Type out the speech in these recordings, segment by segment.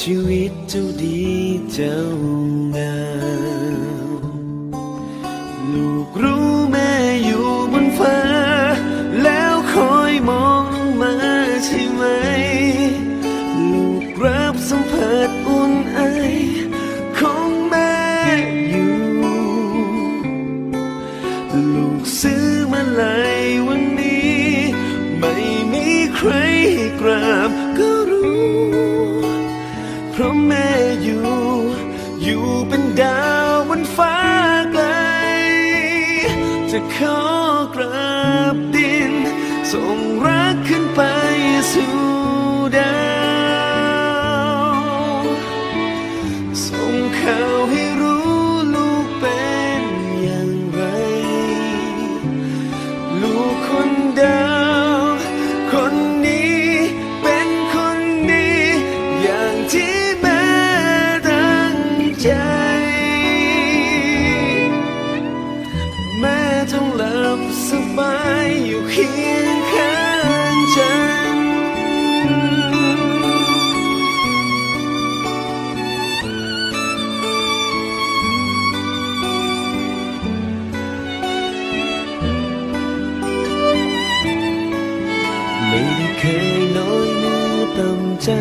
ชีวิตเจ้าดีเจ้างามลูกรู้แม่อยู่บนฟ้า แล้วคอยมองลงมาใช่ไหม ลูกรับสัมผัสอุ่นไอของแม่อยู่ ลูกซื้อมาลายวันนี้ ไม่มีใครให้กราบ แม่อยู่ อยู่เป็นดาวบนฟ้าไกล จะขอกราบดิน ส่งรักขึ้นไปสู่ดาว ใจ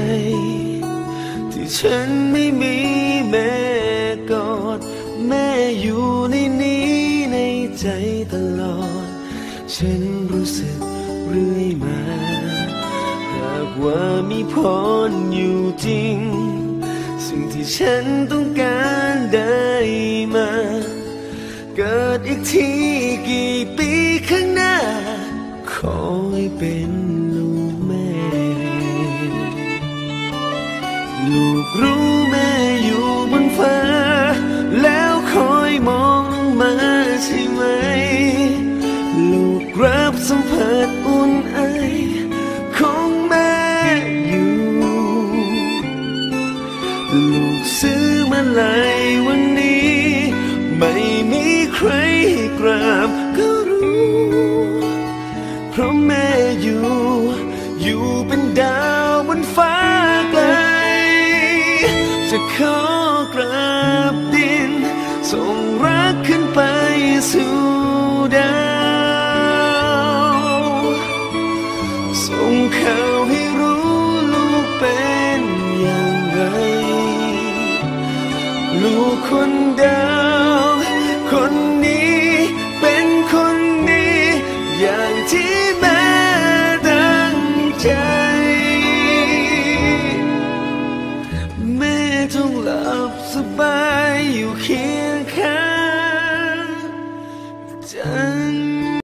ที่ฉันไม่มีแม่กอด แม่อยู่ในนี้ในใจตลอด ฉันรู้สึกเรื่อยมา หากว่ามีพรอยู่จริง สิ่งที่ฉันต้องการได้มา เกิดอีกทีกี่ปีข้างหน้า ขอให้เป็น กรู้แม่อยู่บนฟ้า แล้วคอยมองลงมาใช่ไหม ลูกรับสัมผัสอุ่นไอของแม่อยู่ ลูกซื้อมาลายวันนี้ ไม่มีใครให้กราบก็รู้ เพราะแม่อยู่ อยู่เป็นดาวบนฟ้า ขอกราบดิน ส่งรักขึ้นไปสู่ดาวส่งข่าวให้รู้ลูกเป็นอย่างไร ลูกคนดาวคนนี้เป็นคนดีอย่างที่แม่ ลับสบายอยู่เคียงข้างจัน